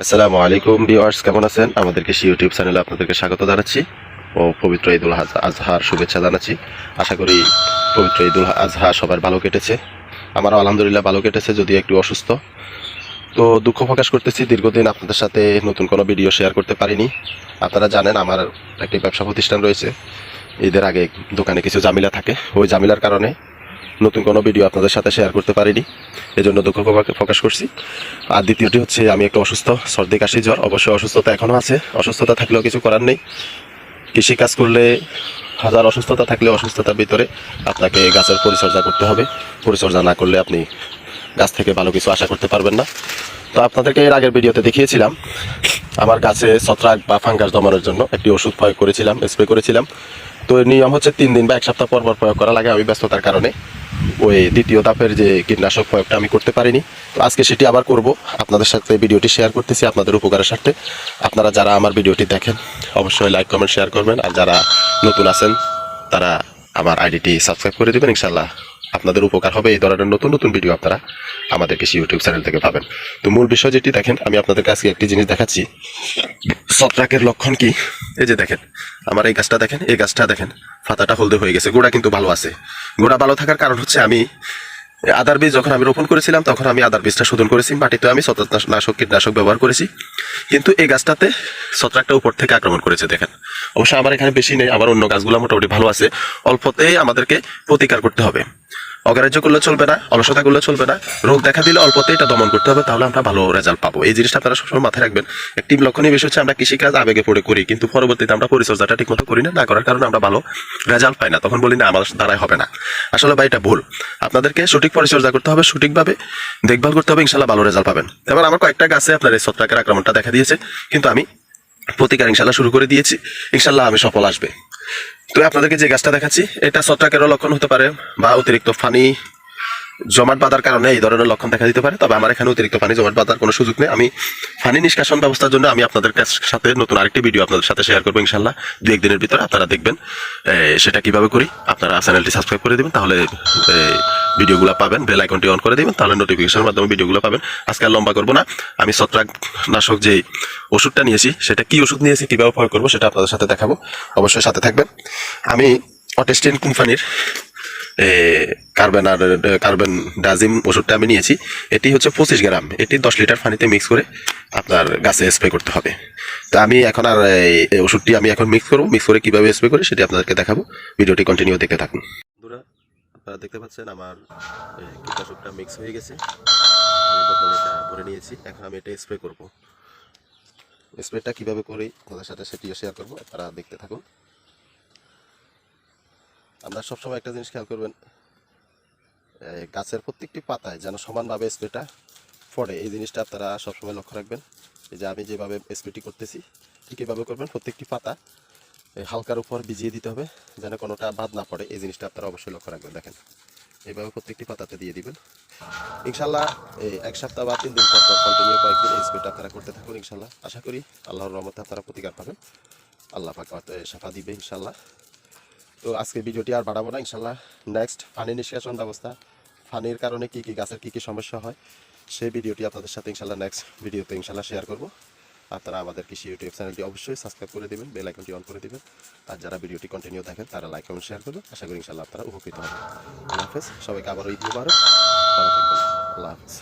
আসসালামু আলাইকুম ভিউয়ার্স, কেমন আছেন? আমাদের কৃষি ইউটিউব চ্যানেলে আপনাদেরকে স্বাগত জানাচ্ছি ও পবিত্র ঈদুল আজ- আজহার শুভেচ্ছা জানাচ্ছি। আশা করি পবিত্র ঈদুল আজহা সবার ভালো কেটেছে। আমারও আলহামদুলিল্লাহ ভালো কেটেছে যদি একটু অসুস্থ। তো দুঃখ প্রকাশ করতেছি, দীর্ঘদিন আপনাদের সাথে নতুন কোনো ভিডিও শেয়ার করতে পারিনি। আপনারা জানেন, আমার একটি ব্যবসা প্রতিষ্ঠান রয়েছে। ঈদের আগে দোকানে কিছু জামিলা থাকে। ওই জামিলার কারণে নতুন কোনো ভিডিও আপনাদের সাথে শেয়ার করতে পারিনি। এজন্য দুঃখ প্রকাশ করছি। আর দ্বিতীয়টি হচ্ছে, আমি একটু অসুস্থ সর্দি কাশি জ্বর, অবশ্যই অসুস্থতা এখনও আছে। অসুস্থতা থাকলেও কিছু করার নেই। কৃষি কাজ করলে হাজার অসুস্থতা থাকলে অসুস্থতার ভিতরে আপনাকে গাছের পরিচর্যা করতে হবে। পরিচর্যা না করলে আপনি গাছ থেকে ভালো কিছু আশা করতে পারবেন না। তো আপনাদেরকে এর আগের ভিডিওতে দেখিয়েছিলাম, আমার গাছে ছত্রাক বা ফাঙ্গাস দমানোর জন্য একটি ওষুধ প্রয়োগ করেছিলাম স্প্রে করেছিলাম। তো নিয়ম হচ্ছে তিন দিন বা এক সপ্তাহ পর পর প্রয়োগ করা লাগে আমি ব্যস্ততার কারণে। ওই দ্বিতীয় ধাপের যে কীটনাশক প্রয়োগটা আমি করতে পারিনি। তো আজকে সেটি আবার করব। আপনাদের সাথে ভিডিওটি শেয়ার করতেছি আপনাদের উপকারের স্বার্থে। আপনারা যারা আমার ভিডিওটি দেখেন, অবশ্যই লাইক কমেন্ট শেয়ার করবেন। আর যারা নতুন আছেন, তারা আমার আইডিটি সাবস্ক্রাইব করে দেবেন ইনশাল্লাহ আপনাদের উপকার হবে। এই ধরনের নতুন নতুন ভিডিও আপনারা আমাদের কৃষি ইউটিউব চ্যানেল থেকে পাবেন। তো মূল বিষয় যেটি দেখেন, আমি আপনাদের কাছে একটি জিনিস দেখাচ্ছি। সত্রাকের লক্ষণ কি? এই যে দেখেন, আমার এই গাছটা দেখেন, এই গাছটা দেখেন, ফাতাটা হলদে হয়ে গেছে। গোড়া কিন্তু ভালো আছে। গোড়া ভালো থাকার কারণ হচ্ছে আমি আদার বীজ যখন আমি রোপণ করেছিলাম, তখন আমি আদার বীজটা শোধন করেছি, মাটিতে আমি ছত্রাকনাশক কীটনাশক ব্যবহার করেছি। কিন্তু এই গাছটাতে ছত্রাকটা উপর থেকে আক্রমণ করেছে, দেখেন। অবশ্য আমার এখানে বেশি নেই, আবার অন্য গাছগুলো মোটামুটি ভালো আছে। অল্পতেই আমাদেরকে প্রতিকার করতে হবে। অগ্রাহ্য করলে চলবে না, অলসতা করলে চলবে না, রোগ দেখা দিলে অল্পতেই এটা দমন করতে হবে, তাহলে আমরা ভালো রেজাল্ট পাবো। এই জিনিসটা আপনারা সবসময় মাথায় রাখবেন। একটি লক্ষণীয় বিষয় হচ্ছে আমরা কৃষিকাজ আবেগে পড়ে করি, কিন্তু পরবর্তীতে আমরা পরিচর্যাটা ঠিক মতো করি না না করার কারণে আমরা ভালো রেজাল্ট পাই না। তখন বলি, না, আমার দ্বারাই হবে না। আসলে ভাই, এটা ভুল। আপনাদেরকে সঠিক পরিচর্যা করতে হবে, সঠিকভাবে দেখভাল করতে হবে ইনশাল্লাহ ভালো রেজাল্ট পাবেন। এবার আমার কয়েকটা গাছে আপনার এই ছত্রাকের আক্রমণটা দেখা দিয়েছে, কিন্তু আমি প্রতিকার ইনশাল্লাহ শুরু করে দিয়েছি। ইনশাল্লাহ আমি সফল আসবে। তো আপনাদেরকে যে গাছটা দেখাচ্ছি এটা ছত্রাকেরও লক্ষণ হতে পারে বা অতিরিক্ত পানি জমাট বাঁধার কারণে এই ধরনের লক্ষণ দেখা দিতে পারে, তবে আমার এখানে অতিরিক্ত পানি জমাট বাঁধার কোনো সুযোগ নেই। আমি পানি নিষ্কাশন ব্যবস্থার জন্য আমি আপনাদের সাথে নতুন আরেকটি ভিডিও আপনাদের সাথে শেয়ার করব ইনশাল্লাহ। দু একদিনের ভিতরে আপনারা দেখবেন সেটা কীভাবে করি। আপনারা চ্যানেলটি সাবস্ক্রাইব করে দেবেন, তাহলে ভিডিওগুলো পাবেন বেল আইকনটি অন করে দেবেন, তাহলে নোটিফিকেশনের মাধ্যমে ভিডিওগুলো পাবেন। আজকে আর লম্বা করব না। আমি ছত্রাক নাশক যে ওষুধটা নিয়েছি, সেটা কি ওষুধ নিয়েছি, কীভাবে প্রয়োগ করব, সেটা আপনাদের সাথে দেখাবো। অবশ্যই সাথে থাকবেন। আমি অটেস্টিন কোম্পানির কার্বেন আর কার্বেন ডাজিম ওষুধটা আমি নিয়েছি। এটি হচ্ছে পঁচিশ গ্রাম। এটি দশ লিটার পানিতে মিক্স করে আপনার গাছে স্প্রে করতে হবে। তো আমি এখন আর এই ওষুধটি আমি এখন মিক্স করব। মিক্স করে কীভাবে স্প্রে করি সেটি আপনাদেরকে দেখাবো। ভিডিওটি কন্টিনিউ দেখতে থাকুন। আপনারা দেখতে পাচ্ছেন আমার কীটনাশকটা মিক্স হয়ে গেছে। ভরে নিয়েছি। এখন আমি এটা স্প্রে করব। স্প্রেটা কীভাবে করি, আপনাদের সাথে সেটিও শেয়ার করব। আপনারা দেখতে থাকুন। আমরা সবসময় একটা জিনিস খেয়াল করবেন গাছের প্রত্যেকটি পাতায় যেন সমানভাবে স্প্রেটা পড়ে, এই জিনিসটা আপনারা সবসময় লক্ষ্য রাখবেন। এই যে আমি যেভাবে স্প্রেটি করতেছি, ঠিক এভাবে করবেন, প্রত্যেকটি পাতা হালকার উপর ভিজিয়ে দিতে হবে, যেন কোনোটা বাদ না পড়ে, এই জিনিসটা আপনারা অবশ্যই লক্ষ্য রাখবেন, দেখেন। এইভাবে প্রত্যেকটি পাতাতে দিয়ে দিবেন। ইনশাল্লাহ এই এক সপ্তাহ বা তিন দিন পর পর কন্টিনিউ কয়েকদিন এই স্প্রেটা আপনারা করতে থাকুন ইনশাল্লাহ আশা করি আল্লাহর রহমতে আপনারা প্রতিকার পাবেন। আল্লাহ পাক সাফা দিবে ইনশাল্লাহ তো আজকে ভিডিওটি আর বাড়াবো না, ইনশাল্লাহ। নেক্সট ফানি নিষ্কাশন ব্যবস্থা। ফানির কারণে কি কি গাছের কি কি সমস্যা হয়, সেই ভিডিওটি আপনাদের সাথে ইনশাল্লাহ নেক্সট ভিডিওতে ইনশাল্লাহ শেয়ার করব। আপনারা আমাদের কৃষি ইউটিউব চ্যানেলটি অবশ্যই সাবস্ক্রাইব করে দেবেন বেল আইকনটি অন করে দেবেন। আর যারা ভিডিওটি কন্টিনিউ দেখেন, তারা লাইক কমেন্ট শেয়ার করবেন। আশা করি ইনশাল্লাহ আপনারা উপকৃত হবেন। আল্লাহ হাফেজ, সবাইকে আবারও ঈদ মুবারক। ভালো থাকবেন। আল্লাহ হাফেজ।